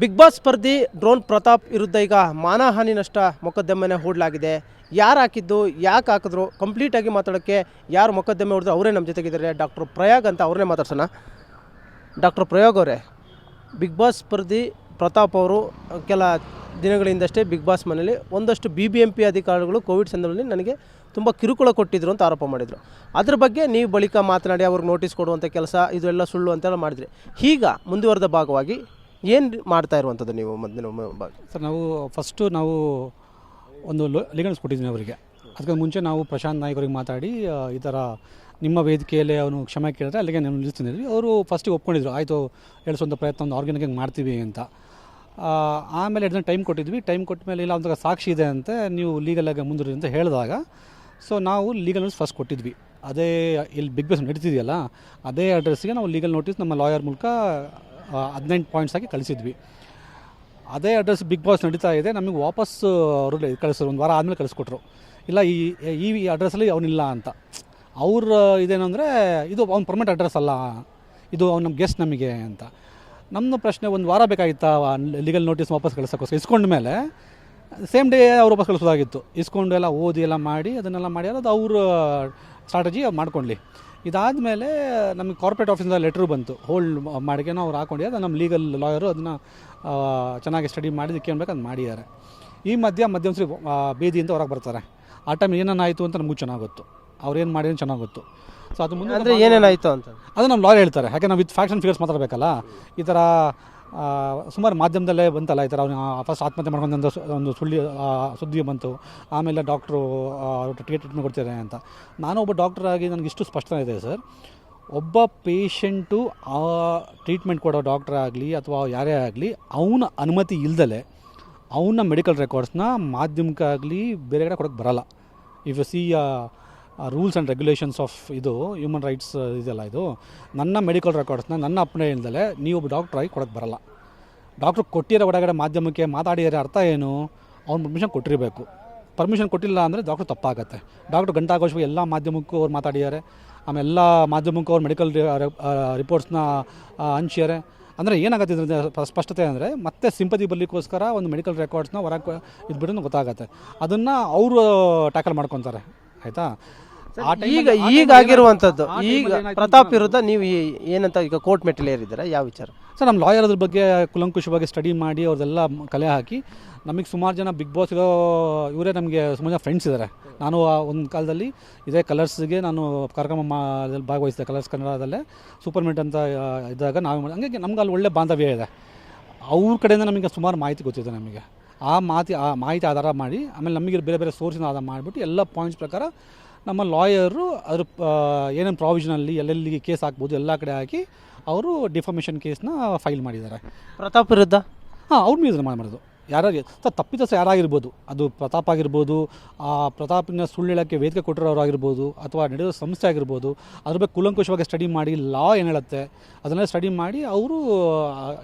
Big Boss ಸ್ಪರ್ಧಿ drone Pratap ವಿರುದ್ಧ ಈಗ ಮಾನಹಾನಿ ನಷ್ಟ ಮೊಕದ್ದಮೆನೇ ಹೂಡಲಾಗಿದೆ. ಯಾರು ಹಾಕಿದ್ದು, ಯಾಕೆ ಹಾಕಿದ್ರು ಕಂಪ್ಲೀಟಾಗಿ ಮಾತಾಡೋಕ್ಕೆ ಯಾರು ಮೊಕದ್ದಮೆ ಹೊಡೆದ್ರು ಅವರೇ ನಮ್ಮ ಜೊತೆಗಿದ್ದಾರೆ. ಡಾಕ್ಟರ್ ಪ್ರಯಾಗ್ ಅಂತ ಅವ್ರನ್ನೇ ಮಾತಾಡ್ಸೋಣ. ಡಾಕ್ಟರ್ ಪ್ರಯಾಗ್ ಅವರೇ, ಬಿಗ್ ಬಾಸ್ ಸ್ಪರ್ಧಿ ಪ್ರತಾಪ್ ಅವರು ಕೆಲ ದಿನಗಳಿಂದಷ್ಟೇ ಬಿಗ್ ಬಾಸ್ ಮನೇಲಿ ಒಂದಷ್ಟು ಬಿ ಬಿ ಎಂ ಪಿ ಅಧಿಕಾರಿಗಳು ಕೋವಿಡ್ ಸಂದರ್ಭದಲ್ಲಿ ನನಗೆ ತುಂಬ ಕಿರುಕುಳ ಕೊಟ್ಟಿದ್ರು ಅಂತ ಆರೋಪ ಮಾಡಿದರು. ಅದ್ರ ಬಗ್ಗೆ ನೀವು ಬಳಿಕ ಮಾತನಾಡಿ, ಅವ್ರಿಗೆ ನೋಟಿಸ್ ಕೊಡುವಂಥ ಕೆಲಸ, ಇದು ಎಲ್ಲ ಸುಳ್ಳು ಅಂತೆಲ್ಲ ಮಾಡಿದ್ರಿ. ಈಗ ಮುಂದುವರೆದ ಭಾಗವಾಗಿ ಏನು ಮಾಡ್ತಾ ಇರುವಂಥದ್ದು ನೀವು ಮೊದಲಿನ ಸರ್, ನಾವು ಫಸ್ಟು ನಾವು ಒಂದು ಲಿಗನ್ಸ್ ಕೊಟ್ಟಿದ್ವಿ ಅವರಿಗೆ. ಅದಕ್ಕೆ ಮುಂಚೆ ನಾವು ಪ್ರಶಾಂತ್ ನಾಯಕ್ ಅವ್ರಿಗೆ ಮಾತಾಡಿ ಈ ಥರ ನಿಮ್ಮ ವೇದಿಕೆಯಲ್ಲಿ ಅವನು ಕ್ಷಮೆ ಕೇಳಿದ್ರೆ ಅಲ್ಲಿಗೆ ನಾನು ನಿಲ್ಲಿಸ್ತಿದ್ವಿ ಅವರು ಫಸ್ಟಿಗೆ ಒಪ್ಕೊಂಡಿದ್ರು, ಆಯಿತು ಹೇಳಿಸುವಂಥ ಪ್ರಯತ್ನ ಒಂದು ಆರ್ಗ್ಯಾನಿಕ್ ಮಾಡ್ತೀವಿ ಅಂತ. ಆಮೇಲೆ ಎರಡು ಟೈಮ್ ಕೊಟ್ಟಿದ್ವಿ. ಟೈಮ್ ಕೊಟ್ಟ ಮೇಲೆ ಇಲ್ಲ ಅಂತ ಸಾಕ್ಷಿ ಇದೆ ಅಂತ, ನೀವು ಲೀಗಲಾಗಿ ಮುಂದುವರಿ ಅಂತ ಹೇಳಿದಾಗ ಸೊ ನಾವು ಲೀಗಲ್ ನೋಟಿಸ್ ಫಸ್ಟ್ ಕೊಟ್ಟಿದ್ವಿ. ಅದೇ, ಇಲ್ಲಿ ಬಿಗ್ ಬಾಸ್ ನಡೀತಿದೆಯಲ್ಲ, ಅದೇ ಅಡ್ರೆಸ್ಸಿಗೆ ನಾವು ಲೀಗಲ್ ನೋಟಿಸ್ ನಮ್ಮ ಲಾಯರ್ ಮೂಲಕ ಹದಿನೆಂಟು ಪಾಯಿಂಟ್ಸ್ ಆಗಿ ಕಳಿಸಿದ್ವಿ. ಅದೇ ಅಡ್ರೆಸ್ ಬಿಗ್ ಬಾಸ್ ನಡೀತಾ ಇದೆ. ನಮಗೆ ವಾಪಸ್ ಅವರು ಕಳಿಸಿದ್ರು. ಒಂದು ವಾರ ಆದಮೇಲೆ ಕಳಿಸ್ಕೊಟ್ರು. ಇಲ್ಲ, ಈ ಈ ಅಡ್ರೆಸ್ಸಲ್ಲಿ ಅವನಿಲ್ಲ ಅಂತ. ಅವ್ರ ಇದೇನು ಅಂದರೆ ಇದು ಅವ್ನ ಪರ್ಮನೆಂಟ್ ಅಡ್ರೆಸ್ ಅಲ್ಲ. ಇದು ಅವ್ನು ನಮ್ಮ ಗೆಸ್ಟ್ ನಮಗೆ ಅಂತ. ನಮ್ಮ ಪ್ರಶ್ನೆ ಒಂದು ವಾರ ಬೇಕಾಗಿತ್ತಾ? ಲೀಗಲ್ ನೋಟಿಸ್ ವಾಪಸ್ ಕಳಿಸೋಕ್ಕೋಸ್ಕರ. ಇಸ್ಕೊಂಡ ಮೇಲೆ ಸೇಮ್ ಡೇ ಅವ್ರು ವಾಪಸ್ ಕಳಿಸೋದಾಗಿತ್ತು. ಇಸ್ಕೊಂಡು ಎಲ್ಲ ಓದಿ ಎಲ್ಲ ಮಾಡಿ, ಅದನ್ನೆಲ್ಲ ಮಾಡಿ ಅದು ಅವ್ರ ಸ್ಟ್ರಾಟಜಿ ಮಾಡ್ಕೊಳ್ಳಿ ಇದಾದಮೇಲೆ ನಮಗೆ ಕಾರ್ಪೊರೇಟ್ ಆಫೀಸಿಂದ ಲೆಟ್ರ್ ಬಂತು. ಹೋಲ್ಡ್ ಮಾಡಿಗೆ ಅವ್ರು ಹಾಕೊಂಡು ಅದು ನಮ್ಮ ಲೀಗಲ್ ಲಾಯರು ಅದನ್ನು ಚೆನ್ನಾಗಿ ಸ್ಟಡಿ ಮಾಡಿ ಕೇಳಬೇಕು ಅದು ಮಾಡಿದ್ದಾರೆ. ಈ ಮಧ್ಯ ಮಧ್ಯಂತರ ಬೀದಿಯಿಂದ ಹೊರಗೆ ಬರ್ತಾರೆ. ಆ ಟೈಮ್ ಏನೇನಾಯಿತು ಅಂತ ನಮಗೂ ಚೆನ್ನಾಗಿ ಗೊತ್ತು. ಅವ್ರು ಏನು ಮಾಡಿದ್ರು ಚೆನ್ನಾಗಿ ಗೊತ್ತು. ಸೊ ಅದು ಮುಂದೆ ಅಂದರೆ ಏನೇನಾಯಿತು ಅಂತ? ಅದು ನಮ್ಮ ಲಾಯರ್ ಹೇಳ್ತಾರೆ. ಯಾಕೆ ನಾವು ವಿತ್ ಫ್ಯಾಕ್ಷನ್ ಫಿಗರ್ಸ್ ಮಾತಾಡಬೇಕಲ್ಲ? ಈ ಥರ ಸುಮಾರು ಮಾಧ್ಯಮದಲ್ಲೇ ಬಂತಲ್ಲ ಈ ಥರ ಅವನು ಫಸ್ಟ್ ಆತ್ಮಹತ್ಯೆ ಮಾಡ್ಕೊಂಡು ಒಂದು ಸುಳ್ಳಿ ಸುದ್ದಿ ಬಂತು. ಆಮೇಲೆ ಡಾಕ್ಟ್ರು ಟ್ರೀಟ್ಮೆಂಟ್ ಕೊಡ್ತಾರೆ ಅಂತ. ನಾನು ಒಬ್ಬ ಡಾಕ್ಟರ್ ಆಗಿ ನನಗೆ ಇಷ್ಟು ಸ್ಪಷ್ಟ ಇದೆ ಸರ್. ಒಬ್ಬ ಪೇಷಂಟು ಆ ಟ್ರೀಟ್ಮೆಂಟ್ ಕೊಡೋ ಡಾಕ್ಟರ್ ಆಗಲಿ ಅಥವಾ ಯಾರೇ ಆಗಲಿ, ಅವನ ಅನುಮತಿ ಇಲ್ದಲೆ ಅವನ ಮೆಡಿಕಲ್ ರೆಕಾರ್ಡ್ಸ್ನ ಮಾಧ್ಯಮಕ್ಕಾಗಲಿ ಬೇರೆ ಕಡೆ ಕೊಡೋಕ್ಕೆ ಬರಲ್ಲ. If you see rules and regulations of ಇದು ಹ್ಯೂಮನ್ ರೈಟ್ಸ್ ಇದೆಲ್ಲ ಇದು. ನನ್ನ ಮೆಡಿಕಲ್ ರೆಕಾರ್ಡ್ಸ್ನ ನನ್ನ ಅಪ್ಪಣೆ ಇಲ್ದಲೆ ನೀವು ಡಾಕ್ಟ್ರಾಗಿ ಕೊಡೋಕ್ಕೆ ಬರಲ್ಲ. ಡಾಕ್ಟ್ರು ಕೊಟ್ಟಿರೋ ಒಳಗಡೆ ಮಾಧ್ಯಮಕ್ಕೆ ಮಾತಾಡಿದರೆ ಅರ್ಥ ಏನು? ಅವ್ನು ಪರ್ಮಿಷನ್ ಕೊಟ್ಟಿರಬೇಕು. ಪರ್ಮಿಷನ್ ಕೊಟ್ಟಿಲ್ಲ ಅಂದರೆ ಡಾಕ್ಟ್ರು ತಪ್ಪಾಗತ್ತೆ. ಡಾಕ್ಟ್ರು ಗಂಟಾಘೋಷವಾಗಿ ಎಲ್ಲ ಮಾಧ್ಯಮಕ್ಕೂ ಅವ್ರು ಮಾತಾಡಿದ್ದಾರೆ. ಆಮೇಲೆ ಮಾಧ್ಯಮಕ್ಕೂ ಅವ್ರು ಮೆಡಿಕಲ್ ರಿಪೋರ್ಟ್ಸ್ನ ಹಂಚಿದ್ದಾರೆ. ಅಂದರೆ ಏನಾಗುತ್ತೆ ಇದರಿಂದ ಪ- ಸ್ಪಷ್ಟತೆ ಅಂದರೆ ಮತ್ತೆ ಸಿಂಪತಿ ಬರಲಿಕ್ಕೋಸ್ಕರ ಒಂದು ಮೆಡಿಕಲ್ ರೆಕಾರ್ಡ್ಸ್ನ ಹೊರಗೆ ಇದ್ಬಿಟ್ಟು ಗೊತ್ತಾಗತ್ತೆ. ಅದನ್ನು ಅವರು ಟ್ಯಾಕಲ್ ಮಾಡ್ಕೊತಾರೆ. ಆಯಿತಾ? ಈಗ ಈಗ ಆಗಿರುವಂಥದ್ದು ಈಗ ಪ್ರತಾಪ್ ವಿರುದ್ಧ ನೀವು ಏನಂತ ಈಗ ಕೋರ್ಟ್ ಮೆಟ್ಟಿಲೇರಿದ್ದೀರಾ ಯಾವ ವಿಚಾರ? ಸರ್ ನಮ್ಮ ಲಾಯರ್ ಅದ್ರ ಬಗ್ಗೆ ಕುಲಂಕುಷವಾಗಿ ಸ್ಟಡಿ ಮಾಡಿ ಅವ್ರದೆಲ್ಲ ಕಲೆ ಹಾಕಿ ನಮಗೆ ಸುಮಾರು ಜನ ಬಿಗ್ ಬಾಸ್ ಇರೋ ಇವರೇ ನಮಗೆ ಸುಮಾರು ಜನ ಫ್ರೆಂಡ್ಸ್ ಇದ್ದಾರೆ ನಾನು ಆ ಒಂದು ಕಾಲದಲ್ಲಿ ಇದೇ ಕಲರ್ಸ್ಗೆ ನಾನು ಕಾರ್ಯಕ್ರಮ ಮಾದಲ್ಲಿ ಭಾಗವಹಿಸಿದೆ ಕಲರ್ಸ್ ಕನ್ನಡದಲ್ಲೇ. ಸೂಪರ್ ಮಿಟ್ ಅಂತ ಇದ್ದಾಗ ನಾವು ಮಾಡಿ- ಹಂಗಾಗಿ ನಮ್ಗೆ ಅಲ್ಲಿ ಒಳ್ಳೆ ಬಾಂಧವ್ಯ ಇದೆ. ಅವ್ರ ಕಡೆಯಿಂದ ನಮಗೆ ಸುಮಾರು ಮಾಹಿತಿ ಗೊತ್ತಿದೆ ನಮಗೆ. ಆ ಮಾತಿ ಆ ಮಾಹಿತಿ ಆಧಾರ ಮಾಡಿ ಆಮೇಲೆ ನಮಗೆ ಬೇರೆ ಬೇರೆ ಸೋರ್ಸಿನ ಆಧಾರ ಮಾಡಿಬಿಟ್ಟು ಎಲ್ಲ ಪಾಯಿಂಟ್ಸ್ ಪ್ರಕಾರ ನಮ್ಮ ಲಾಯರು ಅದ್ರ ಏನೇನು ಪ್ರಾವಿಷನಲ್ಲಿ ಎಲ್ಲೆಲ್ಲಿ ಕೇಸ್ ಹಾಕ್ಬೋದು ಎಲ್ಲ ಕಡೆ ಹಾಕಿ ಅವರು ಡಿಫಾಮೇಷನ್ ಕೇಸ್ನ ಫೈಲ್ ಮಾಡಿದ್ದಾರೆ. ಪ್ರತಾಪ್ ವಿರುದ್ಧ? ಹಾಂ ಅವ್ರ ಮೇಲೆ ಮಾಡೋದು ಯಾರಾಗಿ ಸರ್ ತಪ್ಪಿತಸ ಯಾರಾಗಿರ್ಬೋದು ಅದು ಪ್ರತಾಪ್ ಆಗಿರ್ಬೋದು ಆ ಪ್ರತಾಪಿನ ಸುಳ್ಳು ಹೇಳೋಕ್ಕೆ ವೇದಿಕೆ ಕೊಟ್ಟಿರೋರು ಆಗಿರ್ಬೋದು ಅಥವಾ ನಡೆಯೋ ಸಂಸ್ಥೆ ಆಗಿರ್ಬೋದು ಅದ್ರ ಬಗ್ಗೆ ಕುಲಂಕುಷವಾಗಿ ಸ್ಟಡಿ ಮಾಡಿ ಲಾ ಏನು ಹೇಳುತ್ತೆ ಅದನ್ನೆಲ್ಲ ಸ್ಟಡಿ ಮಾಡಿ ಅವರು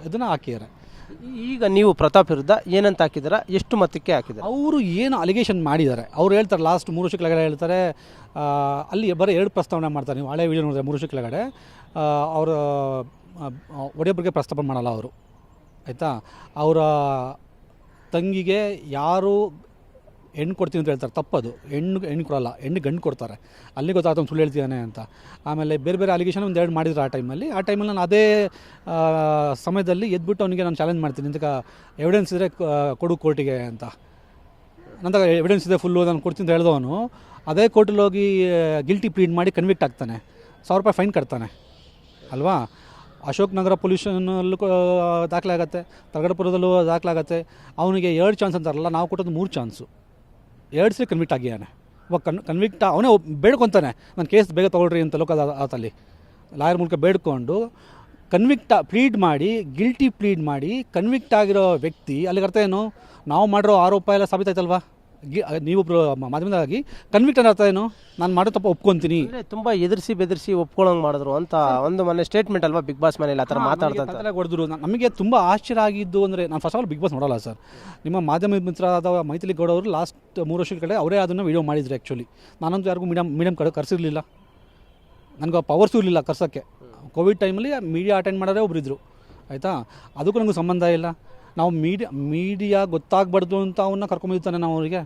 ಇದನ್ನು ಹಾಕಿದ್ದಾರೆ. ಈಗ ನೀವು ಪ್ರತಾಪ್ ವಿರುದ್ಧ ಏನಂತ ಹಾಕಿದ್ದೀರಾ? ಎಷ್ಟು ಮತಕ್ಕೆ ಹಾಕಿದ್ದಾರೆ? ಅವರು ಏನು ಅಲಿಗೇಷನ್ ಮಾಡಿದ್ದಾರೆ. ಅವ್ರು ಹೇಳ್ತಾರೆ ಲಾಸ್ಟ್ ಮೂರು ವರ್ಷ ಕೆಳಗಡೆ ಹೇಳ್ತಾರೆ ಅಲ್ಲಿ ಬರೀ ಎರಡು ಪ್ರಸ್ತಾವನೆ ಮಾಡ್ತಾರೆ. ನೀವು ಹಳೆ ವಿಡಿಯೋ ನೋಡಿದ್ರೆ ಮೂರು ವರ್ಷ ಕೆಳಗಡೆ ಅವರು ಒಡೆಯೊಬ್ಬರಿಗೆ ಪ್ರಸ್ತಾಪ ಮಾಡಲ್ಲ ಅವರು. ಆಯಿತಾ? ಅವರ ತಂಗಿಗೆ ಯಾರು ಹೆಣ್ಣು ಕೊಡ್ತೀನಿ ಅಂತ ಹೇಳ್ತಾರೆ. ತಪ್ಪದು. ಹೆಣ್ಣು ಹೆಣ್ಣು ಕೊಡಲ್ಲ. ಹೆಣ್ಣು ಗಂಡು ಕೊಡ್ತಾರೆ. ಅಲ್ಲಿ ಗೊತ್ತಾಗ್ತದೆ ಸುಳ್ಳು ಹೇಳ್ತಿದ್ದಾನೆ ಅಂತ. ಆಮೇಲೆ ಬೇರೆ ಬೇರೆ ಅಲಿಗೇಷನ್ ಒಂದು ಎರಡು ಮಾಡಿದ್ರು ಆ ಟೈಮಲ್ಲಿ ಆ ಟೈಮಲ್ಲಿ ನಾನು ಅದೇ ಸಮಯದಲ್ಲಿ ಎದ್ಬಿಟ್ಟು ಅವನಿಗೆ ನಾನು ಚಾಲೆಂಜ್ ಮಾಡ್ತೀನಿ. ಅಂತ ಎವಿಡೆನ್ಸ್ ಇದ್ದರೆ ಕೊಡು ಕೋರ್ಟಿಗೆ ಅಂತ. ನಂತರ ಎವಿಡೆನ್ಸ್ ಇದೆ ಫುಲ್ಲು ನಾನು ಕೊಡ್ತೀನಿ ಅಂತ ಹೇಳಿದವನು. ಅದೇ ಕೋರ್ಟಲ್ಲಿ ಹೋಗಿ ಗಿಲ್ಟಿ ಪ್ಲೀಡ್ ಮಾಡಿ ಕನ್ವಿಕ್ಟ್ ಆಗ್ತಾನೆ. ಸಾವಿರ ರೂಪಾಯಿ ಫೈನ್ ಕಟ್ತಾನೆ. ಅಲ್ವಾ? ಅಶೋಕ್ ನಗರ ಪೊಲ್ಯೂಷನಲ್ಲೂ ದಾಖಲೆ ಆಗುತ್ತೆ ತಗಡಪುರದಲ್ಲೂ ದಾಖಲೆ ಆಗುತ್ತೆ ಅವನಿಗೆ ಎರಡು ಚಾನ್ಸ್ ಅಂತಾರಲ್ಲ, ನಾವು ಕೊಟ್ಟದ್ದು ಮೂರು ಚಾನ್ಸು ಎರಡು ಸರಿ ಕನ್ವಿಕ್ಟ್ ಆಗಿದ್ದಾನೆ ಇವಾಗ ಕನ್ ಕನ್ವಿಕ್ಟ್ ಅವನೇ ಬೇಡ್ಕೊತಾನೆ. ನನ್ನ ಕೇಸ್ ಬೇಗ ತೊಗೊಳ್ರಿ ಅಂತ ಲೋಕದ ಆತಲ್ಲಿ. ಲಾಯರ್ ಮೂಲಕ ಬೇಡ್ಕೊಂಡು ಕನ್ವಿಕ್ಟ್ ಪ್ಲೀಡ್ ಮಾಡಿ ಗಿಲ್ಟಿ ಪ್ಲೀಡ್ ಮಾಡಿ ಕನ್ವಿಕ್ಟ್ ಆಗಿರೋ ವ್ಯಕ್ತಿ ಅಲ್ಲಿಗೆ ಅರ್ಥ ಏನು? ನಾವು ಮಾಡಿರೋ ಆರೋಪ ಎಲ್ಲ ಸಾಬೀತಾಯ್ತಲ್ವಾ? ನೀವೊಬ್ರು ಮಾಧ್ಯಮದಾಗಿ ಕನ್ವಿಕ್ಟ್ ಅನ್ನೋ ಏನು? ನಾನು ಮಾಡೋ ತಪ್ಪ ಒಪ್ಕೊಂತೀನಿ. ತುಂಬ ಎದುರಿಸಿ ಬೆದರಿಸಿ ಒಪ್ಕೊಳ್ಳೋಂಗೆ ಮಾಡಿದ್ರು ಅಂತ ಒಂದು ಮನೆ ಸ್ಟೇಟ್ಮೆಂಟ್ ಅಲ್ವಾ ಬಿಗ್ ಬಾಸ್ ಮನೇಲಿ ಆ ಥರ ಮಾತಾಡ್ತಾರೆ ಹೊಡೆದ್ರು. ನಮಗೆ ತುಂಬ ಆಶ್ಚರ್ಯ ಆಗಿದ್ದು ಅಂದರೆ ನಾನು first of all Bigg Boss ನೋಡಲ್ಲ ಸರ್ ನಿಮ್ಮ ಮಾಧ್ಯಮ ಮಿತ್ರರಾದ ಮೈತ್ರಿ ಗೌಡ ಅವರು ಲಾಸ್ಟ್ ಮೂರು ವರ್ಷದ ಕಡೆ ಅವರೇ ಅದನ್ನು ವಿಡಿಯೋ ಮಾಡಿದ್ರು ಆ್ಯಕ್ಚುಲಿ ನಾನಂತೂ ಯಾರಿಗೂ ಮೀಡಿಯಮ್ ಮೀಡಿಯಮ್ ಕಡೆ ಕರೆಸಿರಲಿಲ್ಲ. ನನಗೆ ಪವರ್ಸು ಇರಲಿಲ್ಲ ಕರ್ಸೋಕ್ಕೆ. ಕೋವಿಡ್ ಟೈಮಲ್ಲಿ ಮೀಡಿಯಾ ಅಟೆಂಡ್ ಮಾಡೋರೇ ಒಬ್ಬರಿದ್ರು ಆಯಿತಾ? ಅದಕ್ಕೂ ನನಗೂ ಸಂಬಂಧ ಇಲ್ಲ. ನಾವು ಮೀಡಿಯಾ ಮೀಡಿಯಾ ಗೊತ್ತಾಗಬಾರ್ದು ಅಂತ ಅವನ್ನ ಕರ್ಕೊಂಬಂದಿರ್ತಾನೆ ನಾವು ಅವರಿಗೆ.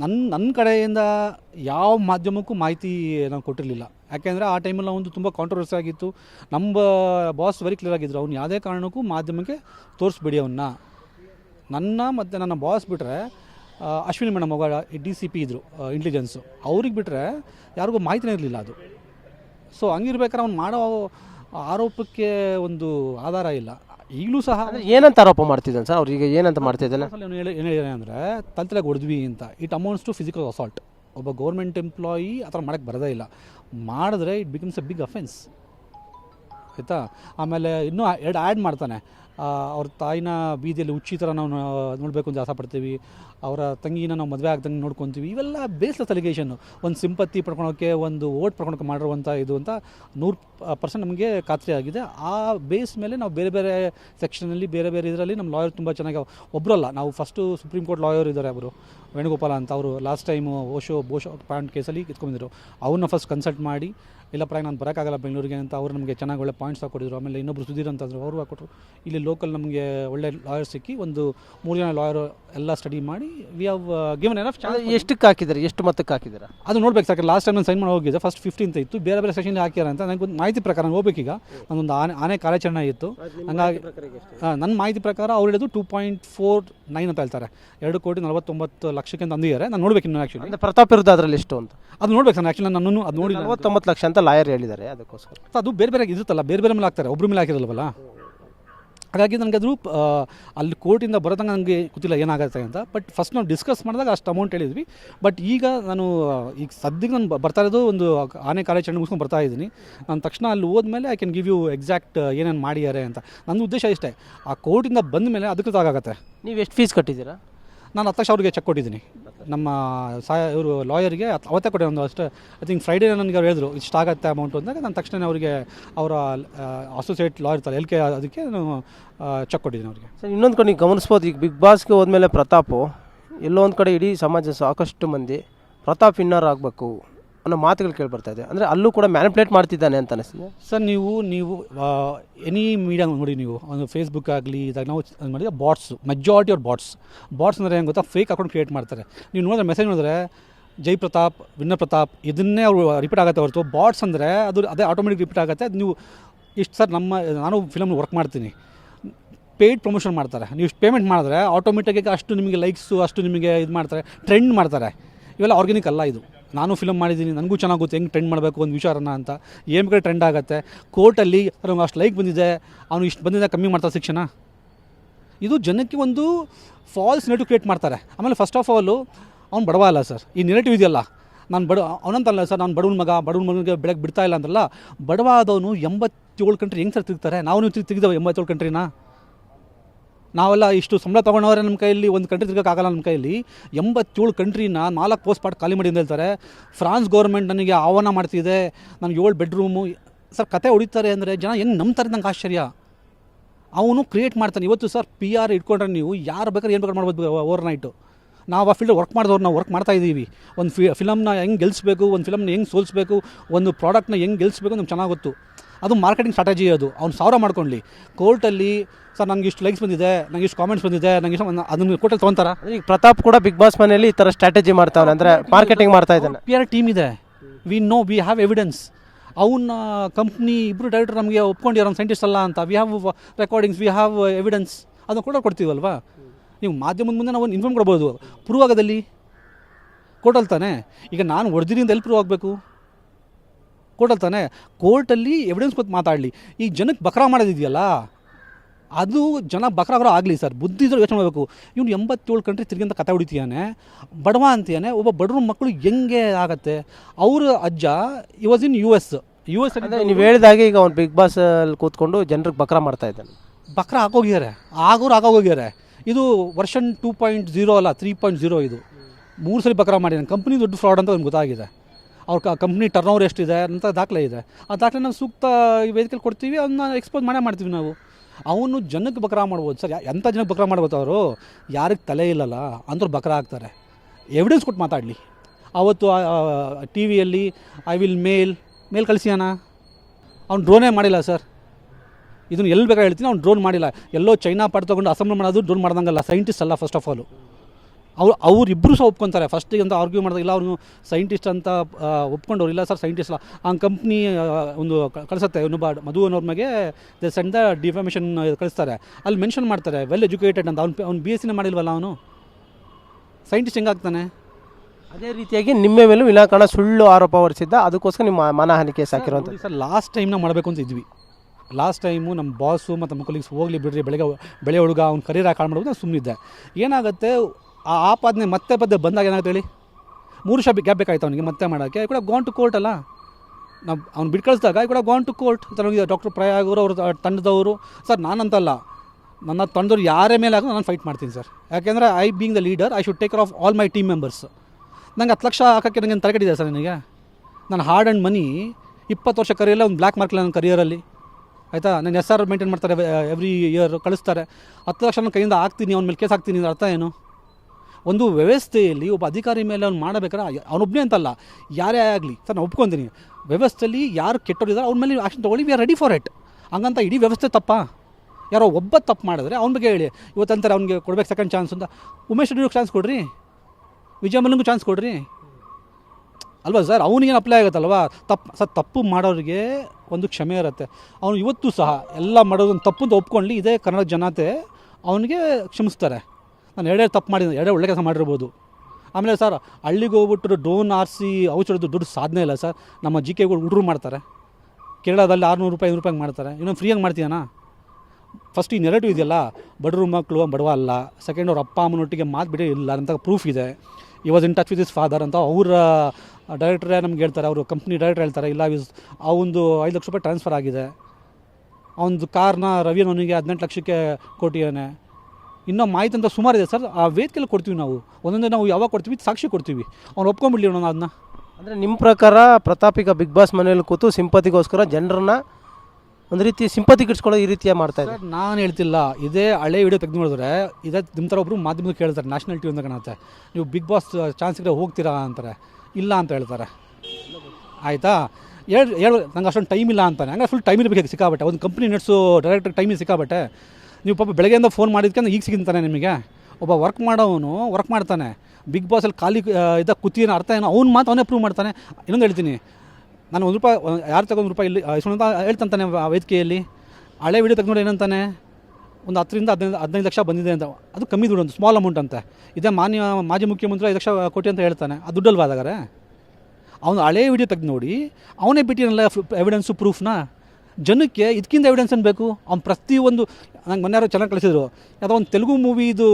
ನನ್ನ ನನ್ನ ಕಡೆಯಿಂದ ಯಾವ ಮಾಧ್ಯಮಕ್ಕೂ ಮಾಹಿತಿ ನಾವು ಕೊಟ್ಟಿರಲಿಲ್ಲ. ಯಾಕೆಂದರೆ ಆ ಟೈಮಲ್ಲಿ ಒಂದು ತುಂಬ ಕಾಂಟ್ರವರ್ಸಿ ಆಗಿತ್ತು. ನಮ್ಮ ಬಾಸ್ ವೆರಿ ಕ್ಲಿಯರ್ ಆಗಿದ್ರು. ಅವ್ನು ಯಾವುದೇ ಕಾರಣಕ್ಕೂ ಮಾಧ್ಯಮಕ್ಕೆ ತೋರಿಸ್ಬಿಡಿ ಅವನ್ನ ನನ್ನ ಮತ್ತು ನನ್ನ ಬಾಸ್ ಬಿಟ್ಟರೆ ಅಶ್ವಿನಿ ಮೇಡಮ್ ಮಗ ಡಿ ಸಿ ಪಿ ಇದ್ದರು ಇಂಟೆಲಿಜೆನ್ಸು ಅವ್ರಿಗೆ ಬಿಟ್ಟರೆ ಯಾರಿಗೂ ಮಾಹಿತಿನೇ ಇರಲಿಲ್ಲ ಅದು. ಸೊ ಹಂಗಿರ್ಬೇಕಾದ್ರೆ ಅವ್ನು ಮಾಡೋ ಆರೋಪಕ್ಕೆ ಒಂದು ಆಧಾರ ಇಲ್ಲ. ಈಗಲೂ ಸಹ ಏನಂತ ಆರೋಪ ಮಾಡ್ತಿದ್ದಾನೆ ಸರ್? ಅವ್ರಿಗೆ ಏನಂತ ಮಾಡ್ತಿದ್ದಾನೆ? ಇದ್ದಾನೆ ಏನು ಹೇಳಿ ಏನು ಹೇಳಿದಾನೆ ಅಂದರೆ ತಂತ್ರಕ್ಕೆ ಹೊಡೆದ್ವಿ ಅಂತ. It amounts to physical assault ಒಬ್ಬ ಗೌರ್ಮೆಂಟ್ ಎಂಪ್ಲಾಯಿ ಆ ಥರ ಮಾಡೋಕ್ಕೆ ಬರೋದೇ ಇಲ್ಲ. ಮಾಡಿದ್ರೆ it becomes a big offence ಆಯಿತಾ? ಆಮೇಲೆ ಇನ್ನೂ ಎರಡು ಆ್ಯಡ್ ಮಾಡ್ತಾನೆ. ಅವ್ರ ತಾಯಿನ ಬೀದಿಯಲ್ಲಿ ಹುಚ್ಚಿ ಥರ ನಾವು ನೋಡಬೇಕು ಅಂತ ಆಸೆ ಪಡ್ತೀವಿ. ಅವರ ತಂಗಿನ ನಾವು ಮದುವೆ ಆಗ್ದಂಗೆ ನೋಡ್ಕೊತೀವಿ. ಇವೆಲ್ಲ ಬೇಸ್ಲೆಸ್ ಅಲಿಗೇಷನ್ನು ಒಂದು ಸಿಂಪತ್ತಿ ಪಡ್ಕೊಳೋಕ್ಕೆ ಒಂದು ಓಟ್ ಪಡ್ಕೊಳಕ್ಕೆ ಮಾಡಿರುವಂಥ ಇದು ಅಂತ ನೂರು ಪರ್ಸೆಂಟ್ ನಮಗೆ ಖಾತ್ರಿ ಆಗಿದೆ. ಆ ಬೇಸ್ ಮೇಲೆ ನಾವು ಬೇರೆ ಬೇರೆ ಸೆಕ್ಷನಲ್ಲಿ ಬೇರೆ ಬೇರೆ ಇದರಲ್ಲಿ ನಮ್ಮ ಲಾಯರ್ ತುಂಬ ಚೆನ್ನಾಗಿ ಒಬ್ಬರಲ್ಲ ನಾವು ಫಸ್ಟು ಸುಪ್ರೀಂ ಕೋರ್ಟ್ ಲಾಯರ್ ಇದ್ದಾರೆ ಅವರು. ವೇಣುಗೋಪಾಲ ಅಂತ ಅವರು ಲಾಸ್ಟ್ ಟೈಮು ಓಶೋ ಬೋಶೋ ಪ್ಯಾಂಟ್ ಕೇಸಲ್ಲಿ ಕಿತ್ಕೊಂಡಿದ್ರು. ಅವ್ರನ್ನ ಫಸ್ಟ್ ಕನ್ಸಲ್ಟ್ ಮಾಡಿ ಇಲ್ಲ ಪ್ರಾಯ ನಾನು ಬರೋಕ್ಕಾಗಲ್ಲ ಬೆಂಗಳೂರಿಗೆ ಅಂತ ಅವರು ನಮಗೆ ಚೆನ್ನಾಗಿ ಒಳ್ಳೆ ಪಾಯಿಂಟ್ಸ್ ಹಾಕೊಟ್ಟಿದ್ರು ಆಮೇಲೆ ಇನ್ನೊಬ್ರು ಸುಧೀರ್ ಅಂತಂದ್ರು ಅವರು ಹಾಕೊಟ್ರು ಇಲ್ಲಿ ಲೋಕಲ್ ನಮಗೆ ಒಳ್ಳೆ ಲಾಯರ್ ಸಿಕ್ಕಿ ಒಂದು ಮೂರು ಜನ ಲಾಯರ್ ಎಲ್ಲ ಸ್ಟಡಿ ಮಾಡಿ we have given enough chance ಎಷ್ಟಕ್ಕೆ ಹಾಕಿದ್ದಾರೆ? ಎಷ್ಟು ಮತ್ತಕ್ಕೆ ಹಾಕಿದ್ದಾರೆ? ಅದು ನೋಡ್ಬೇಕು ಸರ್ ಲಾಸ್ಟ್ ಟೈಮ್ ನಾನು ಸೈನ್ ಮಾಡಿ ಹೋಗಿದ್ದೆ ಫಸ್ಟ್ ಫಿಫ್ಟೀನ್ತ್ ಇತ್ತು. ಬೇರೆ ಬೇರೆ ಸೆಷನ್ ಹಾಕ್ಯಾರ ಅಂತ ನನಗೆ ಒಂದು ಮಾಹಿತಿ ಪ್ರಕಾರ ನಾನು ಹೋಗ್ಬೇಕೀಗ. ನನ್ನೊಂದು ಆನೆ ಆನೆ ಕಾರ್ಯಾಚರಣೆ ಇತ್ತು. ಹಂಗಾಗಿ ನನ್ನ ಮಾಹಿತಿ ಪ್ರಕಾರ ಅವ್ರು ಹೇಳಿದ್ರು ಟೂ ಪಾಯಿಂಟ್ ಫೋರ್ ನೈನ್ ಅಂತ ಹೇಳ್ತಾರೆ. ಎರಡು ಕೋಟಿ ನಲವತ್ತೊಂಬತ್ತು ಲಕ್ಷಕ್ಕೆ ಅಂತ ಅಂದಿದ್ದಾರೆ. ನಾನು ನೋಡ್ಬೇಕು ಇನ್ನು ಆ್ಯಕ್ಚುಲಿ ಅಂದ್ರೆ ಪ್ರತಾಪ್ ಇರೋದು ಅದರಲ್ಲಿ ಎಷ್ಟು ಅಂತ? ಅದು ನೋಡ್ಬೇಕು ನಾನು ಆ್ಯಕ್ಚುಲಿ ನಾನು ಅದು ನೋಡಿ ನಲವತ್ತೊಂಬತ್ತು ಲಕ್ಷ ಅಂತ ಲಾಯರ್ ಹೇಳಿದ್ದಾರೆ ಅದಕ್ಕೋಸ್ಕರ. ಅದು ಬೇರೆ ಬೇರೆ ಇರುತ್ತಲ್ಲ ಬೇರೆ ಬೇರೆ ಮೇಲೆ ಹಾಕ್ತಾರೆ ಒಬ್ರ ಮೇಲೆ ಹಾಕಿರಲ್ವಲ್ಲ? ಹಾಗಾಗಿ ನನಗೆ ಅದು ಅಲ್ಲಿ ಕೋರ್ಟಿಂದ ಬರೋದಂಗೆ ನನಗೆ ಗೊತ್ತಿಲ್ಲ ಏನಾಗುತ್ತೆ ಅಂತ ಬಟ್ ಫಸ್ಟ್ ನಾವು ಡಿಸ್ಕಸ್ ಮಾಡಿದಾಗ ಅಷ್ಟು ಅಮೌಂಟ್ ಹೇಳಿದ್ವಿ. ಬಟ್ ಈಗ ನಾನು ಈಗ ಸದ್ಯಕ್ಕೆ ನಾನು ಬ- ಬರ್ತಾ ಇರೋದು ಒಂದು ಆನೆ ಕಾರ್ಯಾಚರಣೆ ಮುಗಿಸ್ಕೊಂಡು ಬರ್ತಾ ಇದ್ದೀನಿ. ನಾನು ತಕ್ಷಣ ಅಲ್ಲಿ ಹೋದ್ಮೇಲೆ I can give you exact ಏನೇನು ಮಾಡಿದ್ದಾರೆ ಅಂತ. ನನ್ನ ಉದ್ದೇಶ ಇಷ್ಟೇ ಆ ಕೋರ್ಟಿಂದ ಬಂದ ಮೇಲೆ ಅದಕ್ಕೆ ಆಗುತ್ತೆ ನೀವು ಎಷ್ಟು ಫೀಸ್ ಕಟ್ಟಿದ್ದೀರಾ? ನಾನು ಹತ್ತು ಲಕ್ಷ ಅವ್ರಿಗೆ ಚೆಕ್ ಕೊಟ್ಟಿದ್ದೀನಿ. ನಮ್ಮ ಸಾ ಇವರು ಲಾಯರ್ಗೆ ಅವತ್ತೇ ಕೊಟ್ಟೆ ಒಂದು ಅಷ್ಟೇ ಐ ಥಿಂಕ್ ಫ್ರೈಡೇ ನನಗೆ ಅವ್ರು ಹೇಳಿದ್ರು ಇಷ್ಟಾಗತ್ತೆ ಅಮೌಂಟು ಅಂದಾಗ ನಾನು ತಕ್ಷಣ ಅವರಿಗೆ ಅವರ ಅಸೋಸಿಯೇಟ್ ಲಾಯರ್ ಇರ್ತಾರೆ ಎಲ್ ಕೆ ಅದಕ್ಕೆ ನಾನು ಚೆಕ್ ಕೊಟ್ಟಿದ್ದೀನಿ ಅವರಿಗೆ. ಸರ್, ಇನ್ನೊಂದು ಕಡೆ ನೀವು ಗಮನಿಸ್ಬೋದು, ಈಗ ಬಿಗ್ ಬಾಸ್ಗೆ ಹೋದ್ಮೇಲೆ ಪ್ರತಾಪು, ಎಲ್ಲೋ ಒಂದು ಕಡೆ ಇಡೀ ಸಮಾಜ ಸಾಕಷ್ಟು ಮಂದಿ ಪ್ರತಾಪ್ ವಿನ್ನರ್ ಆಗಬೇಕು. ಅನ್ನೋ ಮಾತುಗಳು ಕೇಳ್ಬರ್ತಾ ಇದೆ. ಅಂದರೆ ಅಲ್ಲೂ ಕೂಡ ಮ್ಯಾನಿಪ್ಯುಲೇಟ್ ಮಾಡ್ತಿದ್ದಾನೆ ಅಂತ ಅನಿಸ್ತಿದೆ. ಸರ್, ನೀವು ನೀವು ಎನಿ ಮೀಡಿಯಾ ನೋಡಿ ನೀವು, ಒಂದು ಫೇಸ್ಬುಕ್ ಆಗಲಿ, ಇದಾಗ ನಾವು ಮಾಡಿದ ಬಾಟ್ಸ್ ಮೆಜಾರಿಟಿ ಅವ್ರ ಬಾಟ್ಸ್ ಬಾಟ್ಸ್ ಅಂದರೆ ಏನು ಗೊತ್ತಾ? ಫೇಕ್ ಅಕೌಂಟ್ ಕ್ರಿಯೇಟ್ ಮಾಡ್ತಾರೆ. ನೀವು ನೋಡಿದ್ರೆ ಮೆಸೇಜ್ ನೋಡಿದ್ರೆ, ಜೈ ಪ್ರತಾಪ್, ವಿನ್ನರ್ ಪ್ರತಾಪ್, ಇದನ್ನೇ ಅವರು ರಿಪೀಟ್ ಆಗುತ್ತೆ ಹೊರತು. ಬಾಟ್ಸ್ ಅಂದರೆ ಅದು ಅದೇ ಆಟೋಮೆಟಿಕ್ ರಿಪೀಟ್ ಆಗುತ್ತೆ. ನೀವು ಇಷ್ಟು ಸರ್, ನಮ್ಮ, ನಾನು ಫಿಲಮ್ ವರ್ಕ್ ಮಾಡ್ತೀನಿ. ಪೇಯ್ಡ್ ಪ್ರಮೋಷನ್ ಮಾಡ್ತಾರೆ. ನೀವು ಇಷ್ಟು ಪೇಮೆಂಟ್ ಮಾಡಿದ್ರೆ ಆಟೋಮೆಟಿಕ್ಕಾಗಿ ಅಷ್ಟು ನಿಮಗೆ ಲೈಕ್ಸು ಅಷ್ಟು ನಿಮಗೆ ಇದು ಮಾಡ್ತಾರೆ. ಟ್ರೆಂಡ್ ಮಾಡ್ತಾರೆ. ಇವೆಲ್ಲ ಆರ್ಗ್ಯಾನಿಕ್ ಅಲ್ಲ ಇದು. ನಾನು ಫಿಲಮ್ ಮಾಡಿದ್ದೀನಿ, ನನಗೂ ಚೆನ್ನಾಗಿ ಗೊತ್ತು, ಹೆಂಗೆ ಟ್ರೆಂಡ್ ಮಾಡಬೇಕು ಒಂದು ವಿಚಾರನ ಅಂತ. ಏನು ಕಡೆ ಟ್ರೆಂಡ್ ಆಗುತ್ತೆ. ಕೋರ್ಟಲ್ಲಿ ಅವ್ನಿಗೆ ಅಷ್ಟು ಲೈಕ್ ಬಂದಿದೆ. ಅವನು ಇಷ್ಟು ಬಂದಿದೆ ಕಮ್ಮಿ ಮಾಡ್ತಾರೆ ಶಿಕ್ಷಣ. ಇದು ಜನಕ್ಕೆ ಒಂದು ಫಾಲ್ಸ್ ನೆಟಿವ್ ಕ್ರಿಯೇಟ್ ಮಾಡ್ತಾರೆ. ಆಮೇಲೆ ಫಸ್ಟ್ ಆಫ್ ಆಲು ಅವ್ನು ಬಡವ ಅಲ್ಲ ಸರ್. ಈ ನೆರೆಟಿವ್ ಇದೆಯಲ್ಲ. ನಾನು ಬಡ ಅವನಂತಲ್ಲ ಸರ್, ನಾನು ಬಡವನ ಮಗ, ಬಡವನ ಮಗನಿಗೆ ಬೆಳಗ್ಗೆ ಬಿಡ್ತಾ ಇಲ್ಲ ಅಂದ್ರಲ್ಲ ಬಡವ ಆದವನು ಎಂಬತ್ತೇಳು ಕಂಟ್ರಿ ಹೆಂಗೆ ಸರ್ ತಿರುಗ್ತಾರೆ? ನಾವು ನೀವು ತಿರುಗಿದಾವೆ ಎಂಬತ್ತೇಳು ಕಂಟ್ರಿನ ನಾವೆಲ್ಲ ಇಷ್ಟು ಸಂಬಳ ತೊಗೊಂಡವ್ರೆ ನಮ್ಮ ಕೈಯಲ್ಲಿ, ಒಂದು ಕಂಟ್ರಿ ತಿರ್ಗೋಕ್ಕಾಗಲ್ಲ ನಮ್ಮ ಕೈಯಲ್ಲಿ. ಎಂಬತ್ತೇಳು ಕಂಟ್ರಿನ ನಾಲ್ಕು ಪೋಸ್ಟ್ ಪಾಟ್ ಖಾಲಿ ಮಾಡಿ ಅಂತ ಹೇಳ್ತಾರೆ. ಫ್ರಾನ್ಸ್ ಗೌರ್ಮೆಂಟ್ ನನಗೆ ಆಹ್ವಾನ ಮಾಡ್ತಿದೆ. ನನಗೆ ಏಳು ಬೆಡ್ರೂಮು ಸರ್, ಕತೆ ಹೊಡಿತಾರೆ ಅಂದರೆ ಜನ ಹೆಂಗೆ ನಂಬ್ತಾರೆ ನಂಗೆ ಆಶ್ಚರ್ಯ. ಅವನು ಕ್ರಿಯೇಟ್ ಮಾಡ್ತಾನೆ. ಇವತ್ತು ಸರ್ ಪಿ ಆರ್ ಇಟ್ಕೊಂಡ್ರೆ ನೀವು ಯಾರು ಬೇಕಾದ್ರೆ ಏನು ಬೇಕಾದ್ರೆ ಮಾಡ್ಬೋದು ಓವರ್ ನೈಟು ನಾವು ಆ ಫೀಲ್ಡ್ ವರ್ಕ್ ಮಾಡಿದವ್ರು ನಾವು ವರ್ಕ್ ಮಾಡ್ತಾ ಇದ್ದೀವಿ. ಒಂದು ಫಿ ಫಿಲಮ್ನ ಹೆಂಗೆ ಗೆಲ್ಲಿಸ್ಬೇಕು ಒಂದು ಫಿಲಮ್ನ ಹೆಂಗೆ ಸೋಲಿಸ್ಬೇಕು ಒಂದು ಪ್ರಾಡಕ್ಟ್ನ ಹೆಂಗೆ ಗೆಲ್ಲಿಸ್ಬೇಕು ನಮ್ಗೆ ಚೆನ್ನಾಗಿ ಗೊತ್ತು. ಅದು ಮಾರ್ಕೆಟಿಂಗ್ ಸ್ಟ್ರಾಟಜಿ ಅದು. ಅವ್ನು ಸಾವಿರ ಮಾಡ್ಕೊಳ್ಳಿ ಕೋರ್ಟಲ್ಲಿ ಸರ್ ನನಗೆ ಇಷ್ಟು ಲೈಕ್ಸ್ ಬಂದಿದೆ ನನಗೆ ಇಷ್ಟು ಕಾಮೆಂಟ್ಸ್ ಬಂದಿದೆ ನನಗೆ ಇಷ್ಟು ಅದನ್ನು ಕೋರ್ಟಲ್ಲಿ ತೊಗೊಂತಾರ? ಈಗ ಪ್ರತಾಪ್ ಕೂಡ ಬಿಗ್ ಬಾಸ್ ಮನೆಯಲ್ಲಿ ಈ ಥರ ಸ್ಟ್ರಾಟಜಿ ಮಾಡ್ತಾವನೆ. ಅಂದರೆ ಮಾರ್ಕೆಟಿಂಗ್ ಮಾಡ್ತಾ ಇದ್ದಾನೆ. ಪಿ ಆರ್ ಟೀಮ್ ಇದೆ. We know we have evidence ಅವನ್ನ ಕಂಪ್ನಿ ಇಬ್ಬರು ಡೈರೆಕ್ಟರ್ ನಮಗೆ ಒಪ್ಕೊಂಡಿರೋ ಸೈಂಟಿಸ್ಟ್ ಅಲ್ಲ ಅಂತ. We have recordings we have evidence ಅದನ್ನು ಕೂಡ ಕೊಡ್ತೀವಲ್ವಾ? ನೀವು ಮಾಧ್ಯಮದ ಮುಂದೆ ನಾವು ಇನ್ಫಾರ್ಮ್ ಕೊಡ್ಬೋದು. ಪ್ರೂವ್ ಆಗೋದಲ್ಲಿ ಕೋರ್ಟಲ್ಲಿ ತಾನೆ? ಈಗ ನಾನು ಹೊಡೆದಿರಿಂದ ಎಲ್ಲಿ ಪ್ರೂವ್ ಆಗಬೇಕು ಕೋರ್ಟಲ್ಲಿ ತಾನೆ? ಕೋರ್ಟಲ್ಲಿ ಎವಿಡೆನ್ಸ್ ಕೊಟ್ಟು ಮಾತಾಡಲಿ. ಈ ಜನಕ್ಕೆ ಬಕ್ರಾ ಮಾಡೋದಿದೆಯಲ್ಲ? ಅದು ಜನ ಬಕ್ರಾಗ್ರ ಆಗಲಿ ಸರ್. ಬುದ್ಧಿ ಇದ್ರೆ ಯೋಚನೆ ಮಾಡಬೇಕು. ಇವ್ನು ಎಂಬತ್ತೇಳು ಕಂಟ್ರಿ ತಿರ್ಗಿಂತ ಕತೆ ಹೊಡಿತೀಯಾನೆ ಬಡವ ಅಂತೀಯಾನೆ ಒಬ್ಬ ಬಡವ್ರ ಮಕ್ಕಳು ಹೆಂಗೆ ಆಗತ್ತೆ? ಅವ್ರ ಅಜ್ಜ ಈ was in U S U S ಅಂದರೆ ನೀವು ಹೇಳಿದಾಗೆ ಈಗ ಅವ್ನು ಬಿಗ್ ಬಾಸಲ್ಲಿ ಕೂತ್ಕೊಂಡು ಜನರಿಗೆ ಬಕ್ರಾ ಮಾಡ್ತಾ ಇದ್ದಾನೆ. ಬಕ್ರ ಆಗೋಗಿದ್ದಾರೆ. ಆಗೋರು ಆಗೋಗಿದ್ದಾರೆ ಇದು ವರ್ಷನ್ ಟೂ ಪಾಯಿಂಟ್ ಜೀರೋ ಅಲ್ಲ ತ್ರೀ ಪಾಯಿಂಟ್ ಜೀರೋ ಇದು. ಮೂರು ಸಲ ಬಕ್ರ ಮಾಡಿದ್ದಾನೆ ಕಂಪ್ನಿ ದೊಡ್ಡ ಫ್ರಾಡ್ ಅಂತ ನಮ್ಗೆ ಗೊತ್ತಾಗಿದೆ. ಅವ್ರ ಕಂಪ್ನಿ ಟರ್ನ್ ಓವರ್ ಎಷ್ಟಿದೆ ಅಂತ ದಾಖಲೆ ಇದೆ. ಆ ದಾಖಲೆ ನಾವು ಸೂಕ್ತ ಈ ವೇದಿಕೆಯಲ್ಲಿ ಕೊಡ್ತೀವಿ ಅದನ್ನ ಎಕ್ಸ್ಪೋಸ್ ಮಾಡೇ ಮಾಡ್ತೀವಿ ನಾವು. ಅವನು ಜನಕ್ಕೆ ಬಕರ ಮಾಡ್ಬೋದು. ಸರ್ ಎಂಥ ಜನಕ್ಕೆ ಬಕರ ಮಾಡ್ಬೋದು ಅವರು? ಯಾರಿಗೆ ತಲೆ ಇಲ್ಲಲ್ಲ, ಅಂದ್ರೆ ಬಕರ ಆಗ್ತಾರೆ. ಎವಿಡೆನ್ಸ್ ಕೊಟ್ಟು ಮಾತಾಡಲಿ. ಅವತ್ತು ಟಿ ವಿಯಲ್ಲಿ ಐ ವಿಲ್ ಮೇಲ್ ಮೇಲ್ ಕಳಿಸಿಯಾನ? ಅವ್ನು ಡ್ರೋನೇ ಮಾಡಿಲ್ಲ, ಸರ್. ಇದನ್ನು ಎಲ್ಲಿ ಬೇಕಾದ್ರೆ ಹೇಳ್ತೀನಿ. ಅವ್ನು ಡ್ರೋನ್ ಮಾಡಿಲ್ಲ. ಎಲ್ಲೋ ಚೈನಾ ಪಾಟ್ ತೊಗೊಂಡು ಅಸೆಂಬ್ಲಿ ಮಾಡೋದು ಡ್ರೋನ್ ಮಾಡ್ದಂಗಲ್ಲ. ಸೈಂಟಿಸ್ಟ್ ಅಲ್ಲ ಫಸ್ಟ್ ಆಫ್ ಆಲ್ ಅವ್ರು ಅವ್ರಿಬ್ಬರು ಸಹ ಒಪ್ಕೊತಾರೆ. ಫಸ್ಟಿಗೆ ಅಂತ ಆರ್ಗ್ಯೂ ಮಾಡಿದಾಗ ಇಲ್ಲ ಅವ್ನು ಸೈಂಟಿಸ್ಟ್ ಅಂತ ಒಪ್ಕೊಂಡವ್ರು. ಇಲ್ಲ ಸರ್ ಸೈಂಟಿಸ್ಟ್ ಅಲ್ಲ. ಆ ಕಂಪ್ನಿ ಒಂದು ಕಳಿಸುತ್ತೆ. ಇನ್ನೊಬ್ಬ ಮಧು ಅನ್ನೋರ ಮೇಲೆ ದ ಸೆಂಡ್ ದ ಡಿಫಾಮೇಷನ್ ಕಳಿಸ್ತಾರೆ. ಅಲ್ಲಿ ಮೆನ್ಷನ್ ಮಾಡ್ತಾರೆ. ವೆಲ್ ಎಜುಕೇಟೆಡ್ ಅಂತ. ಅವ್ನು ಅವ್ನು ಬಿ ಎಸ್ ಸಿನೇ ಮಾಡಿಲ್ವಲ್ಲ ಅವನು? ಸೈಂಟಿಸ್ಟ್ ಹೆಂಗಾಗ್ತಾನೆ ಅದೇ ರೀತಿಯಾಗಿ ನಿಮ್ಮ ಮೇಲೂ ವಿನಾಕಾರಣ ಸುಳ್ಳು ಆರೋಪ ಹೊರಿಸಿದ್ದ. ಅದಕ್ಕೋಸ್ಕರ ನಿಮ್ಮ ಮಾನಹಾನಿ ಕೇಸ್ ಹಾಕಿರೋ ಸರ್ ಲಾಸ್ಟ್ ಟೈಮ್ ನಾವು ಮಾಡಬೇಕು ಅಂತ ಇದ್ವಿ. ಲಾಸ್ಟ್ ಟೈಮು ನಮ್ಮ ಬಾಸು ಮತ್ತು ಕೊಲೀಗ್ಸ್ ಹೋಗಲಿ ಬಿಡ್ರಿ, ಬೆಳಗ್ಗೆ ಬೆಳೆ ಹುಡುಗ, ಅವ್ನ ಕರಿಯರ್ ಕಾಳು ಮಾಡೋದು ನಾನು ಸುಮ್ಮನಿದ್ದೆ ಏನಾಗುತ್ತೆ, ಆ ಆಪಾದನೆ ಮತ್ತೆ ಪದ್ದೆ ಬಂದಾಗ ಏನಾಗುತ್ತೆ ಹೇಳಿ? ಮೂರು ವರ್ಷ ಗ್ಯಾಪ್ ಬೇಕಾಯ್ತು ಅವನಿಗೆ ಮತ್ತೆ ಮಾಡೋಕ್ಕೆ. ಕೂಡ ಗೋನ್ ಟು ಕೋರ್ಟ್ ಅಲ್ಲ? ನಾವು, ಅವ್ನು ಬಿಟ್ಟು ಕಳಿಸಿದಾಗ ಕೂಡ ಗೋನ್ ಟು ಕೋರ್ಟ್ ಹೋಗಿದೆ ಡಾಕ್ಟರ್ ಪ್ರಯಾಗ್ ಅವರು, ಅವ್ರ ತಂಡದವರು. ಸರ್, ನಾನಂತಲ್ಲ. ನನ್ನ ತಂಡದವ್ರು ಯಾರೇ ಮೇಲೆ ಆಗೋ ನಾನು ಫೈಟ್ ಮಾಡ್ತೀನಿ ಸರ್. ಯಾಕೆಂದರೆ I being the leader I should take care of all my team members ನಂಗೆ ಹತ್ತು ಲಕ್ಷ ಹಾಕೋಕ್ಕೆ ನನಗೆ ತಲೆಕಟ್ಟಿದೆ ಸರ್ ನನಗೆ. ನಾನು ಹಾರ್ಡ್ ಆ್ಯಂಡ್ ಮನಿ ಇಪ್ಪತ್ತು ವರ್ಷ ಕರಿಯಲ್ಲ ಒಂದು ಬ್ಲ್ಯಾಕ್ ಮಾರ್ಕ್ ನನ್ನ ಕರಿಯರಲ್ಲಿ ಆಯಿತಾ? ನನ್ನ ಎಸ್ ಆರ್ ಮೇಂಟೈನ್ ಮಾಡ್ತಾರೆ ಎವ್ರಿ ಇಯರ್ ಕಳಿಸ್ತಾರೆ. ಹತ್ತು ಲಕ್ಷ ನನ್ನ ಕೈಯಿಂದ ಹಾಕ್ತೀನಿ, ಅವ್ನ ಮೇಲೆ ಕೇಸ್ ಹಾಕ್ತೀನಿ ಅಂದ್ರೆ ಅರ್ಥ ಏನು? ಒಂದು ವ್ಯವಸ್ಥೆಯಲ್ಲಿ ಒಬ್ಬ ಅಧಿಕಾರಿ ಮೇಲೆ ಅವ್ನು ಮಾಡಬೇಕಾದ್ರೆ ಅವನೊಬ್ಬನೇ ಅಂತಲ್ಲ. ಯಾರೇ ಆಗಲಿ, ಸರ್, ನಾನು ಒಪ್ಕೊತೀನಿ. ವ್ಯವಸ್ಥೆಯಲ್ಲಿ ಯಾರು ಕೆಟ್ಟೋರಿದ್ದಾರೆ ಅವ್ನ ಮೇಲೆ ಆಕ್ಷನ್ ತೊಗೊಳ್ಳಿ we are ready for it ಹಂಗಂತ ಇಡೀ ವ್ಯವಸ್ಥೆ ತಪ್ಪಾ. ಯಾರೋ ಒಬ್ಬ ತಪ್ಪು ಮಾಡಿದ್ರೆ ಅವ್ನ ಬಗ್ಗೆ ಹೇಳಿ. ಇವತ್ತಂತಾರೆ ಅವ್ನಿಗೆ ಕೊಡ್ಬೇಕು ಸೆಕೆಂಡ್ ಚಾನ್ಸ್ ಅಂತ. ಉಮೇಶ್ ರೆಡ್ಡಿಗೆ ಚಾನ್ಸ್ ಕೊಡ್ರಿ? ವಿಜಯ ಮಲ್ಲಂಗೂ ಚಾನ್ಸ್ ಕೊಡ್ರಿ? ಅಲ್ವಾ ಸರ್? ಅವನಿಗೇನು ಅಪ್ಲೈ ಆಗುತ್ತಲ್ವಾ? ತಪ್ಪು, ಸರ್ ತಪ್ಪು ಮಾಡೋರಿಗೆ ಒಂದು ಕ್ಷಮೆ ಇರುತ್ತೆ. ಅವನು ಇವತ್ತು ಸಹ ಎಲ್ಲ ಮಾಡೋದನ್ನು ತಪ್ಪು ಅಂತ ಒಪ್ಕೊಂಡು ಇದೇ ಕನ್ನಡ ಜನತೆ ಅವನಿಗೆ ಕ್ಷಮಿಸ್ತಾರೆ. ನಾನು ಎರಡೇ ತಪ್ಪು ಮಾಡಿದ್ದೀನಿ ಎರಡೇ ಒಳ್ಳೆ ಕೆಲಸ ಮಾಡಿರ್ಬೋದು. ಆಮೇಲೆ ಸರ್, ಹಳ್ಳಿಗೆ ಹೋಗ್ಬಿಟ್ಟು ಡ್ರೋನ್ ಆರಿಸಿ ಔಷಧದ್ದು ದುಡ್ಡು ಸಾಧನೆ ಇಲ್ಲ ಸರ್. ನಮ್ಮ ಜಿ ಕೆಗಳು ಹುಡ್ರು ಮಾಡ್ತಾರೆ. ಕೇರಳದಲ್ಲಿ ಆರುನೂರು ರೂಪಾಯಿ, ಐನೂರು ರೂಪಾಯಿ ಮಾಡ್ತಾರೆ. ಇನ್ನೊಂದು ಫ್ರೀಯಾಗಿ ಮಾಡ್ತೀಯಾನ? ಫಸ್ಟ್ ಈ ನೆರೆಟಿವ್ ಇದೆಯಲ್ಲ? ಬಡವ್ರ ಮಕ್ಕಳು ಬಡವ ಅಲ್ಲ. ಸೆಕೆಂಡ್ ಅವ್ರ ಅಪ್ಪ ಅಮ್ಮನೊಟ್ಟಿಗೆ ಮಾತು ಬಿಡೇ ಇಲ್ಲ ಅಂತ ಪ್ರೂಫ್ ಇದೆ. ಈ was in touch with his father ಅಂತ ಅವರ ಡೈರೆಕ್ಟ್ರೇ ನಮ್ಗೆ ಹೇಳ್ತಾರೆ ಅವರು ಕಂಪ್ನಿ ಡೈರೆಕ್ಟ್ರ್ ಹೇಳ್ತಾರೆ ಇಲ್ಲ ವಿಸ್ ಆ ಒಂದು ಐದು ಲಕ್ಷ ರೂಪಾಯಿ ಟ್ರಾನ್ಸ್ಫರ್ ಆಗಿದೆ. ಅವನದು ಕಾರ್ನ ರವಿ ಅವನಿಗೆ ಹದಿನೆಂಟು ಲಕ್ಷಕ್ಕೆ ಕೊಟ್ಟಿದ್ದಾನೆ. ಇನ್ನೂ ಮಾಹಿತಿ ಅಂತ ಸುಮಾರು ಇದೆ ಸರ್. ಆ ವೇದಿಕೆಲ್ಲ ಕೊಡ್ತೀವಿ ನಾವು. ಒಂದೊಂದೇ ನಾವು ಯಾವಾಗ ಕೊಡ್ತೀವಿ ಸಾಕ್ಷಿ ಕೊಡ್ತೀವಿ. ಅವ್ನು ಒಪ್ಕೊಂಡ್ಬಿಡಲಿ ನಾನು ಅದನ್ನ. ಅಂದರೆ ನಿಮ್ಮ ಪ್ರಕಾರ ಪ್ರತಾಪ್ ಈಗ ಬಿಗ್ ಬಾಸ್ ಮನೆಯಲ್ಲಿ ಕೂತು ಸಿಂಪತಿಗೋಸ್ಕರ ಜನರನ್ನ ಒಂದು ರೀತಿ ಸಿಂಪತಿ ಇಟ್ಸ್ಕೊಳ್ಳೋ ಈ ರೀತಿಯ ಮಾಡ್ತಾ ಇದ್ದಾರೆ? ಸರ್ ನಾನು ಹೇಳ್ತಿಲ್ಲ. ಇದೇ ಹಳೆ ವಿಡಿಯೋ ತೆಗೆದು ನೋಡಿದ್ರೆ ಇದೇ ನಿಮ್ಮ ಥರ ಒಬ್ಬರು ಮಾಧ್ಯಮಕ್ಕೆ ಹೇಳ್ತಾರೆ ನ್ಯಾಷನಲ್ ಟಿ ಅಂತ ಕಾಣುತ್ತೆ. ನೀವು ಬಿಗ್ ಬಾಸ್ ಚಾನ್ಸ್ ಸಿಕ್ಕರೆ ಹೋಗ್ತೀರಾ ಅಂತಾರೆ. ಇಲ್ಲ ಅಂತ ಹೇಳ್ತಾರೆ. ಆಯಿತಾ? ಹೇಳಿ, ಹೇಳು, ನಂಗೆ ಅಷ್ಟೊಂದು ಟೈಮ್ ಇಲ್ಲ ಅಂತಾನೆ. ಹಂಗೆ ಫುಲ್ ಟೈಮ್ ಇರಬೇಕು ಸಿಕ್ಕಾಬಟ್ಟೆ ಒಂದು ಕಂಪ್ನಿ ನಡೆಸೋ ಡೈರೆಕ್ಟ್ ಟೈಮಿಗೆ ಸಿಕ್ಕಾಬಟ್ಟೆ ನೀವು ಪಾಪ ಬೆಳಗ್ಗೆಯಿಂದ ಫೋನ್ ಮಾಡಿದ್ಕೆ ಈಗ ಸಿಗಿಂತಾನೆ ನಿಮಗೆ. ಒಬ್ಬ ವರ್ಕ್ ಮಾಡೋವನು ವರ್ಕ್ ಮಾಡ್ತಾನೆ. ಬಿಗ್ ಬಾಸಲ್ಲಿ ಖಾಲಿ ಇದ್ದ ಕುತ್ತಿನ ಅರ್ಥ ಏನೋ, ಅವ್ನು ಮಾತು ಅವನೇ ಪ್ರೂವ್ ಮಾಡ್ತಾನೆ. ಇನ್ನೊಂದು ಹೇಳ್ತೀನಿ. ನಾನು ಒಂದು ರೂಪಾಯಿ, ಯಾರು ತಗೊಂಡು ರೂಪಾಯಿ ಇಲ್ಲಿ ಇಸ್ಕೊಂಡು ಹೇಳ್ತಂತಾನೆ ಆ ವೇದಿಕೆಯಲ್ಲಿ. ಹಳೆ ವಿಡಿಯೋ ನೋಡಿ ಏನಂತಾನೆ. ಒಂದು ಹತ್ತರಿಂದ ಹದಿನೈದು ಹದಿನೈದು ಲಕ್ಷ ಬಂದಿದೆ ಅಂತ. ಅದು ಕಮ್ಮಿ ದುಡ್ಡು ಒಂದು ಸ್ಮಾಲ್ ಅಮೌಂಟ್ ಅಂತೆ. ಇದೇ ಮಾನ್ಯ ಮಾಜಿ ಮುಖ್ಯಮಂತ್ರಿ ಐದು ಲಕ್ಷ ಕೋಟಿ ಅಂತ ಹೇಳ್ತಾನೆ. ಅದು ದುಡ್ಡಲ್ವಾ ಅದಾಗಾರೆ ಅವನು ಹಳೆ ವಿಡಿಯೋ ತೆಗೆದು ನೋಡಿ, ಅವನೇ ಬಿಟ್ಟಿರಲ್ಲ ಎವಿಡೆನ್ಸು ಪ್ರೂಫ್ನ ಜನಕ್ಕೆ ಇದಕ್ಕಿಂತ ಎವಿಡೆನ್ಸ್ ಏನು ಬೇಕು? ಅವ್ನು ಪ್ರತಿಯೊಂದು, ನಂಗೆ ಮೊನ್ನೆ ಚೆನ್ನಾಗಿ ಕಳಿಸಿದ್ರು. ಯಾವುದೋ ಒಂದು ತೆಲುಗು ಮೂವಿದು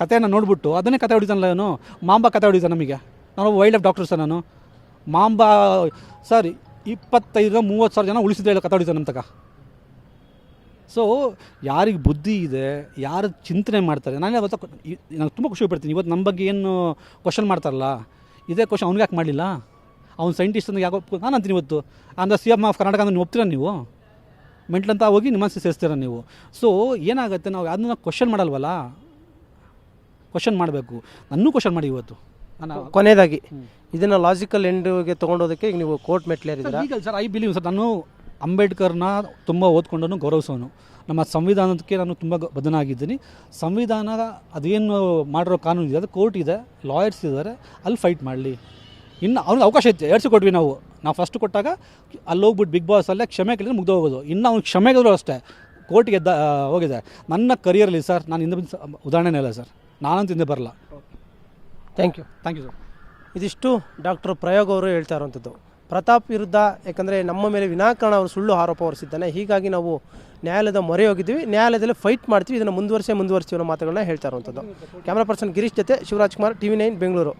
ಕಥೆಯನ್ನು ನೋಡಿಬಿಟ್ಟು, ಅದನ್ನೇ ಕತೆ ಹೊಡಿತಾನಲ್ಲ ಅವನು ಮಾಂಬ ಕತೆ ಹೊಡಿತಾನೆ ನಮಗೆ. ನಾನು ವೈಲ್ಡ್ ಲೈಫ್ ಡಾಕ್ಟರ್ ನಾನು. ಮಾಂಬ ಸರ್ ಇಪ್ಪತ್ತೈದು ಮೂವತ್ತು ಸಾವಿರ ಜನ ಉಳಿಸಿದ್ರೆ ಕತೆ ಹೊಡಿತಾನೆ ನಮ್ಮ ತಗ ಸೊ ಯಾರಿಗೆ ಬುದ್ಧಿ ಇದೆ ಯಾರು ಚಿಂತನೆ ಮಾಡ್ತಾರೆ ನಾನು ಅವತ್ತು ನಂಗೆ ತುಂಬ ಖುಷಿ ಪಡ್ತೀನಿ ಇವತ್ತು ನಮ್ಮ ಬಗ್ಗೆ ಏನು ಕ್ವಶನ್ ಮಾಡ್ತಾರಲ್ಲ ಇದೇ ಕ್ವಶನ್ ಅವ್ನಿಗೆ ಯಾಕೆ ಮಾಡಲಿಲ್ಲ? ಅವ್ನು ಸೈಂಟಿಸ್ಟ್ ಅಂದ್ರೆ ಯಾಕೆ ಒಪ್ಕೊ ನಾನು ಅಂತೀನಿ ಇವತ್ತು. ಅಂದ್ರೆ ಸಿ ಎಂ ಆಫ್ ಕರ್ನಾಟಕ ಅಂದ್ರೆ ನೀವು ಒಪ್ತೀರಾ ನೀವು? ಮೆಂಟ್ಲಂತ ಅಂತ ಹೋಗಿ ನಿಮ್ಮ ಸೇರಿಸ್ತೀರ ನೀವು? ಸೊ ಏನಾಗುತ್ತೆ ನಾವು ಅದನ್ನ ಕ್ವಶನ್ ಮಾಡಲ್ವಲ್ಲ? ಕ್ವಶನ್ ಮಾಡಬೇಕು. ನನ್ನೂ ಕ್ವಶನ್ ಮಾಡಿ ಇವತ್ತು. ನಾನು ಕೊನೆಯದಾಗಿ ಇದನ್ನು ಲಾಜಿಕಲ್ ಎಂಡ್ಗೆ ತೊಗೊಂಡೋದಕ್ಕೆ ಈಗ ನೀವು ಕೋರ್ಟ್ ಮೆಟ್ಲೇರಿದ್ದೀರಾ? ಸರ್ ಐ ಬಿಲೀವ್ ಸರ್ ನಾನು ಅಂಬೇಡ್ಕರ್ನ ತುಂಬ ಓದ್ಕೊಂಡನು ಗೌರವಿಸೋನು. ನಮ್ಮ ಸಂವಿಧಾನಕ್ಕೆ ನಾನು ತುಂಬ ಬದನಾಗಿದ್ದೀನಿ ಸಂವಿಧಾನ ಅದೇನು ಮಾಡಿರೋ ಕಾನೂನು ಇದೆ ಅದು ಕೋರ್ಟ್ ಇದೆ ಲಾಯರ್ಸ್ ಇದ್ದಾರೆ ಅಲ್ಲಿ ಫೈಟ್ ಮಾಡಲಿ. ಇನ್ನು ಅವ್ನಿಗೆ ಅವಕಾಶ ಇತ್ತು ಎರಡು ಕೊಟ್ವಿ ನಾವು. ನಾವು ಫಸ್ಟ್ ಕೊಟ್ಟಾಗ ಅಲ್ಲಿ ಹೋಗ್ಬಿಟ್ಟು ಬಿಗ್ ಬಾಸ್ ಅಲ್ಲೇ ಕ್ಷಮೆ ಕೇಳಿದ್ರೆ ಮುಗ್ದು ಹೋಗೋದು. ಇನ್ನು ಅವ್ನಿಗೆ ಕ್ಷಮೆ ಕೇಳಿದ್ರು ಅಷ್ಟೇ. ಕೋರ್ಟ್ಗೆ ಎದ್ದ ಹೋಗಿದೆ. ನನ್ನ ಕರಿಯರಲ್ಲಿ ಸರ್ ನಾನು ಹಿಂದೆ ಉದಾಹರಣೆನೇ ಇಲ್ಲ ಸರ್ ನಾನಂತ ಹಿಂದೆ ಬರಲ್ಲ. Thank you thank you sir ಇದಿಷ್ಟು ಡಾಕ್ಟರ್ ಪ್ರಯೋಗ್ ಅವರು ಹೇಳ್ತಾ ಇರುವಂಥದ್ದು. ಪ್ರತಾಪ್ ವಿರುದ್ಧ, ಯಾಕಂದರೆ ನಮ್ಮ ಮೇಲೆ ವಿನಾಕಾರಣ ಅವರು ಸುಳ್ಳು ಆರೋಪ ಹೊರಿಸಿದ್ದಾನೆ. ಹೀಗಾಗಿ ನಾವು ನ್ಯಾಯಾಲಯದ ಮೊರೆ ಹೋಗಿದ್ದೀವಿ. ನ್ಯಾಯಾಲಯದಲ್ಲಿ ಫೈಟ್ ಮಾಡ್ತೀವಿ. ಇದನ್ನು ಮುಂದುವರಿಸೇ ಮುಂದುವರಿಸ್ತೀವಿ ಅನ್ನೋ ಮಾತುಗಳನ್ನ ಹೇಳ್ತಾ ಇರುವಂಥದ್ದು. ಕ್ಯಾಮ್ರಾ ಪರ್ಸನ್ ಗಿರೀಶ್ ಜೊತೆ Shivaraj Kumar T V nine Bengaluru.